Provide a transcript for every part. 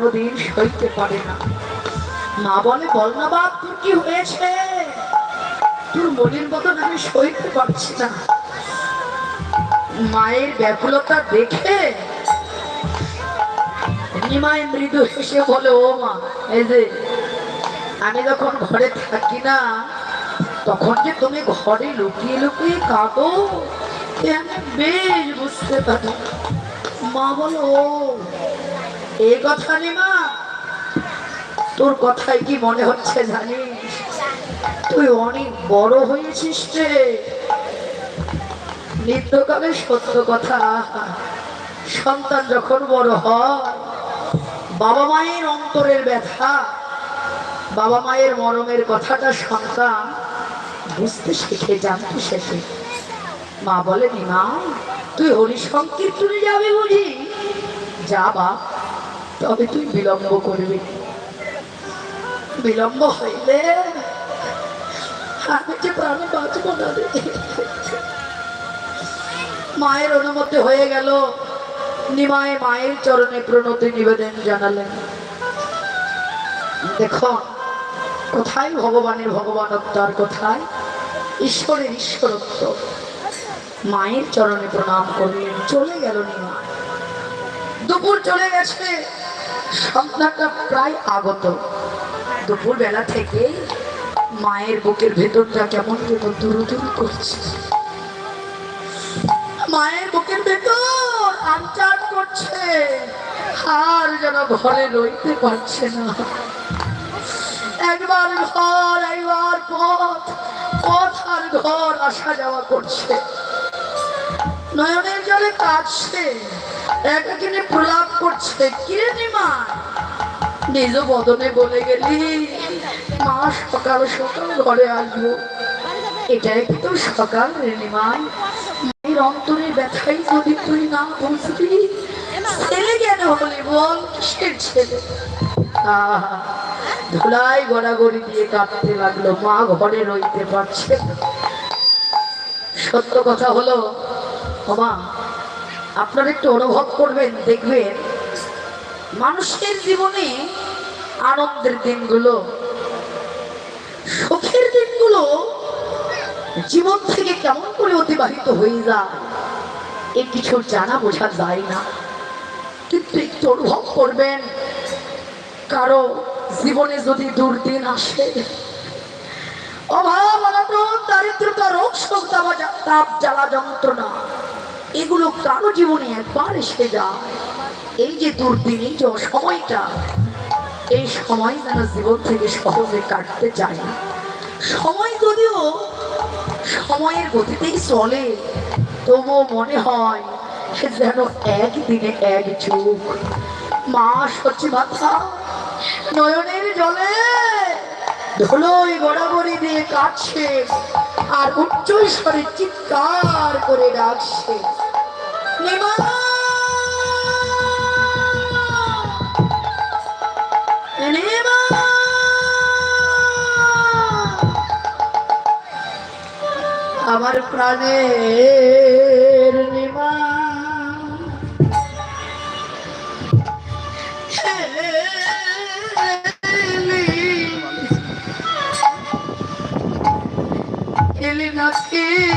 কোনোদিন সইতে পারে না। মা বলে, বল না বাপ, তোর কি হয়েছে? তোর মনের মতন আমি সইতে পারছি না। মায়ের ব্যাকুলতা দেখে নিমায় মৃদু হেসে বলে, ও মা, এই যে আমি যখন ঘরে থাকি না, তখন যে তুমি ঘরে লুকিয়ে লুকিয়ে কাঁদো আমি বেশ বুঝতে পারি। মা বলো কথা নিমা তোর কথায় কি মনে হচ্ছে জানিস? তুই অনেক বড় হয়েছিস রে। নিত্যকালে সত্য কথা। সন্তান যখন বড় হয়, বাবা মায়ের অন্তরের ব্যথা, বাবা মায়ের মরমের কথাটা সন্তান বুঝতে শিখে জানতে শেখে মা বলে মা, তুই হরি সংকীর্তনে যাবে বুঝি? যা বাপ। তবে তুই বিলম্ব করবি। বিলম্ব হইলে আমি যে প্রাণে বাঁচব না মায়ের অনুমতি হয়ে গেল। নিমায় মায়ের চরণে প্রণতি নিবেদন জানালেন। দেখো, কোথায় ভগবানের ভগবানত্ব আর কোথায় ঈশ্বরের ঈশ্বরত্ব? মায়ের চরণে প্রণাম করলেন, চলে গেল নিমা দুপুর চলে গেছে। সন্ধ্যাটা প্রায় আগত। দুপুর বেলা থেকে মায়ের বুকের ভেতরটা কেমন যেন দুরু দুরু করছে। মায়ের বুকের ভেতর আনচান করছে। আর যেন ঘরে রইতে পারছে না। একবার ঘর, একবার পথ পথ আর ঘর আসা যাওয়া করছে। নয়নের জলে কাটছে একাকিনে প্রলাপ করছে কিরে নিমা নিজ বদনে বলে গেলি মা সকাল সকাল ঘরে আসব। এটা একটু সকাল রে নিমাই? মায়ের অন্তরের ব্যথাই যদি তুই না বুঝবি ছেলে কেন হলি বল কিসের ছেলে? ধুলাই গড়াগড়ি দিয়ে কাঁদতে লাগল, মা ঘরে রইতে পারছে সত্য কথা হলো ওমা আপনারা একটু অনুভব করবেন, দেখবেন মানুষের জীবনে আনন্দের দিনগুলো, সুখের দিনগুলো জীবন থেকে কেমন করে অতিবাহিত হয়ে যায়, এ কিছু জানা বোঝা যায় না। কিন্তু একটু অনুভব করবেন, কারও জীবনে যদি দুর্দিন আসে, অভাব অনটন, দারিদ্রতা, রোগ শোক তাপ জ্বালা যন্ত্রণা এগুলো কারও জীবনে একবার এসে যায়? এই যে দুর্দিন, এই যে সময়টা এই সময় যেন জীবন থেকে সহজে কাটতে চায় না। সময় যদিও সময়ের গতিতেই চলে, তবুও মনে হয় সে যেন একদিনে এক যুগ। মা সচি মাথা নয়নের জলে ধুলোই গড়াগড়ি দিয়ে কাটছে আর উচ্চ স্বরে চিৎকার করে ডাকছে। আমার প্রাণের নিমা এলি নাকি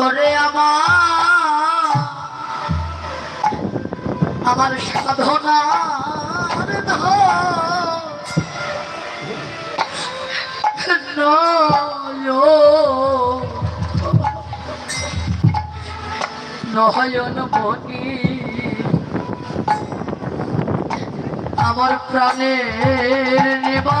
করে আমার আমার সাধনার নয়ন মনি। আমার প্রাণের নিবা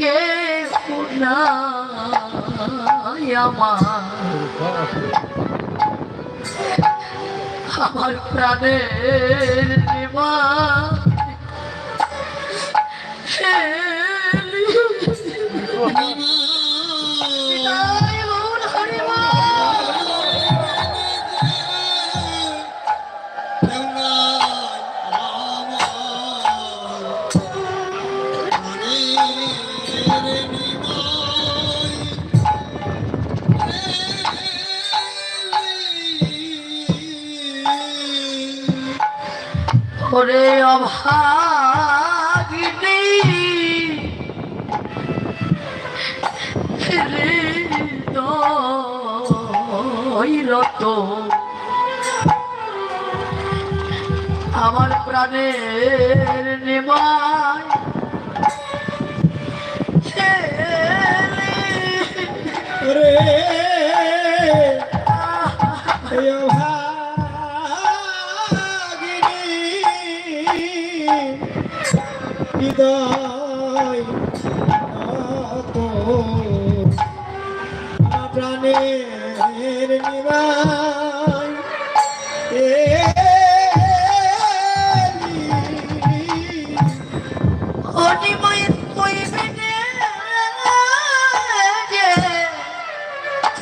কে আমার প্রাণের নিমা ওরে অভাগিনী রত। আমার প্রাণের নিমায়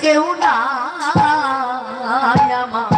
কেউ না আমার।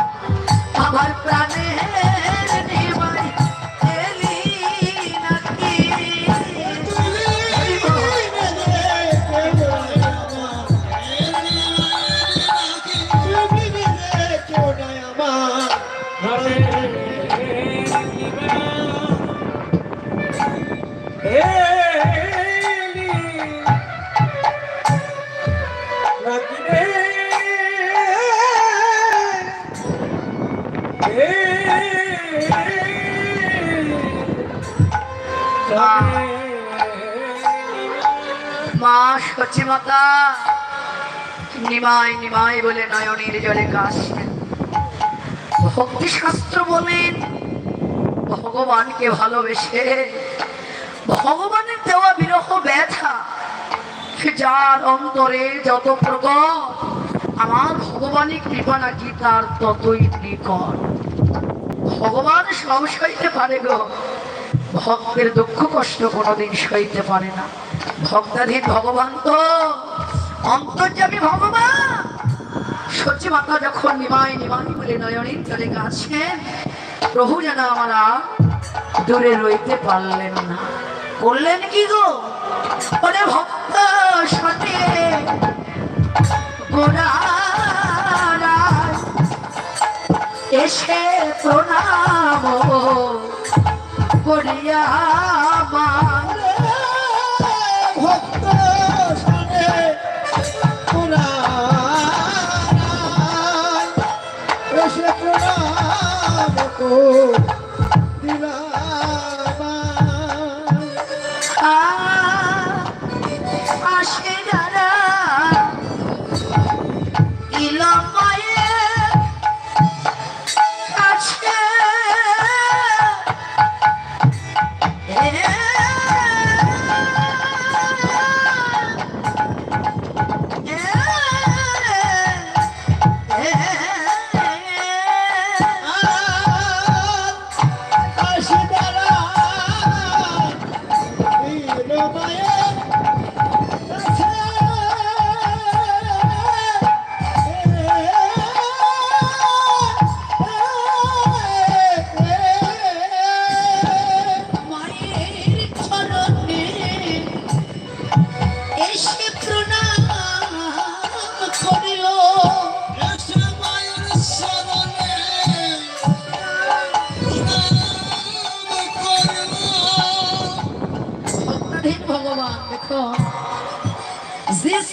সচি মাতা। নিমাই নিমাই বলে নয়নের জলে কাশছেন ভক্তি শাস্ত্র বলেন ভগবানকে ভালোবেসে। ভগবানের দেওয়া বিরহ ব্যথা যার অন্তরে যত প্রকট, আমার ভগবানের কৃপা নাকি তার ততই নিকট। ভগবান সব সইতে পারে গো, ভক্তের দুঃখ কষ্ট কোনোদিন সইতে পারে না। ভক্তাধীন ভগবান তো, অন্তর্যামী ভগবান। সত্যি মাতা যখন নিমাই নিমাই বলে নয়নের চলে গেছেন, প্রভু যেন আমরা দূরে রইতে পারলেন না। বললেন কি গো? ওরে ভক্ত সতে এসে প্রণাম করিয়া আমার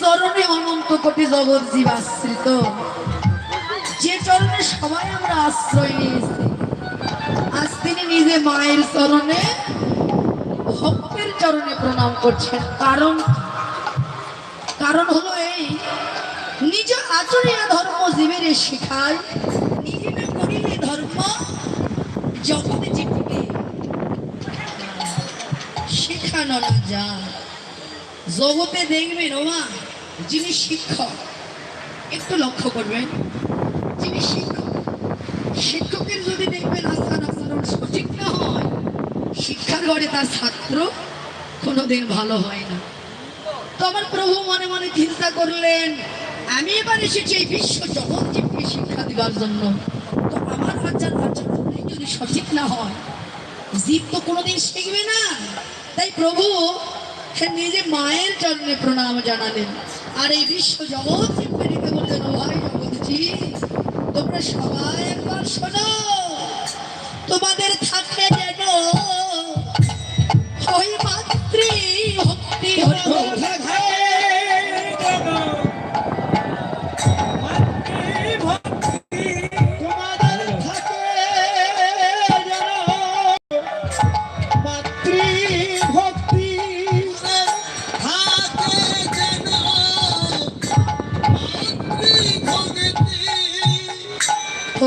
চরণে অনন্ত কোটি জগৎ জীব আশ্রিত যে চরণে সবাই আমরা আশ্রয় নিয়েছি, আজ তিনি নিজে মায়ের চরণে, ভক্তের চরণে প্রণাম করছেন। কারণ কারণ হলো এই, নিজ আচরিয়া ধর্ম জীবের শিখায় নিজে না করিলে ধর্ম জগতে জীবকে শেখানো না যায়। জগতে দেখবেন, ওমা যিনি শিক্ষক, একটু লক্ষ্য করবেন, যিনি শিক্ষক, শিক্ষকের যদি দেখবেন আচার আচরণ সঠিক না হয়, শিক্ষার ঘরে তার ছাত্র কোনোদিন ভালো হয় না। তো আমার প্রভু মনে মনে চিন্তা করলেন, আমি এবার এসেছি এই বিশ্ব জগৎ জীবকে শিক্ষা দেওয়ার জন্য। তো আমার আচার আচরণই যদি সঠিক না হয়, জীব তো কোনোদিন শিখবে না। তাই প্রভু, সে নিজে মায়ের চরণে প্রণাম জানালেন। আর এই বিশ্ব জগৎ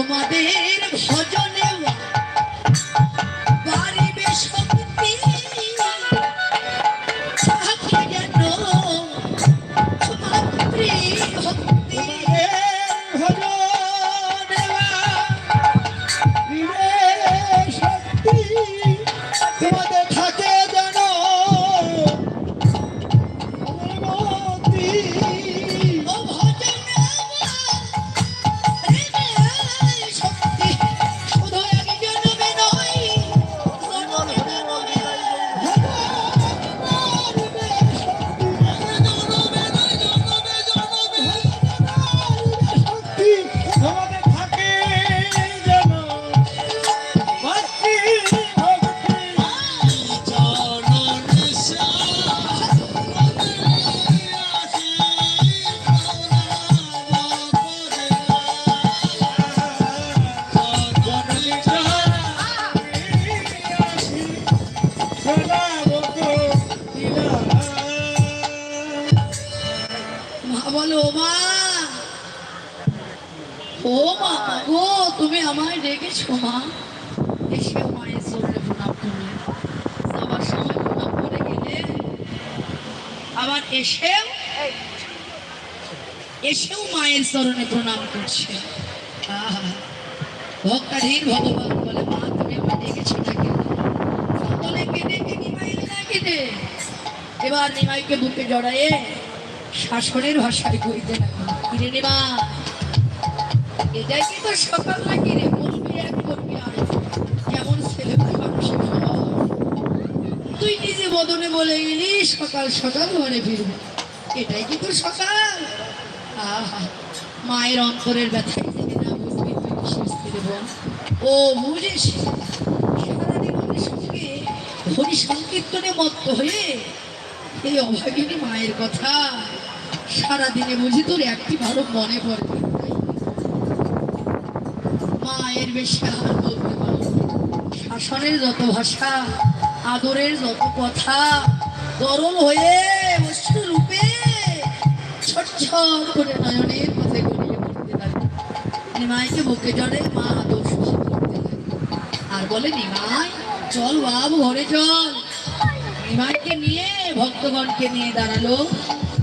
তোমাদের ভজনে আবার এসেও এসেও মায়ের চরণে প্রণাম করছে। আহা ভক্তাধীর ভগবান বলে, মা, তুমি আমায় ডেকেছো নাকি? বলে কেঁদে কে নিমাইলে না কেঁদে। এবার নিমাইকে বুকে জড়ায়ে শাসনের ভাষায় কইতে লাগল, কিরে নেবা এটাই কি তোর সকাল বলে গেলি, সকাল সকাল ঘরে ফিরবি। এটাই কি তোর সকাল? আহা, মায়ের অন্তরের ব্যথায় যদি না বুঝবি তুই ছেলে বোন। ও বুঝিস, সারাদিন আমাদের সঙ্গে হরি সংকীর্তনে মত্ত হয়ে এই অভাগিনী মায়ের কথা সারাদিনে বুঝি তোর একটি ভালো মনে পড়ে। মায়ের বেশি আর শাসনের যত ভাষা আদরের যত কথা গরম হয়ে অশ্রু রূপে ছট ছট করে নয়নের পথে গড়িয়ে পড়তে লাগে নিমাইকে বুকে জড়ে মা আদর করতে আর বলে, নিমাই, চল বাবু, ঘরে চল। নিমাইকে নিয়ে ভক্তগণকে নিয়ে দাঁড়াল।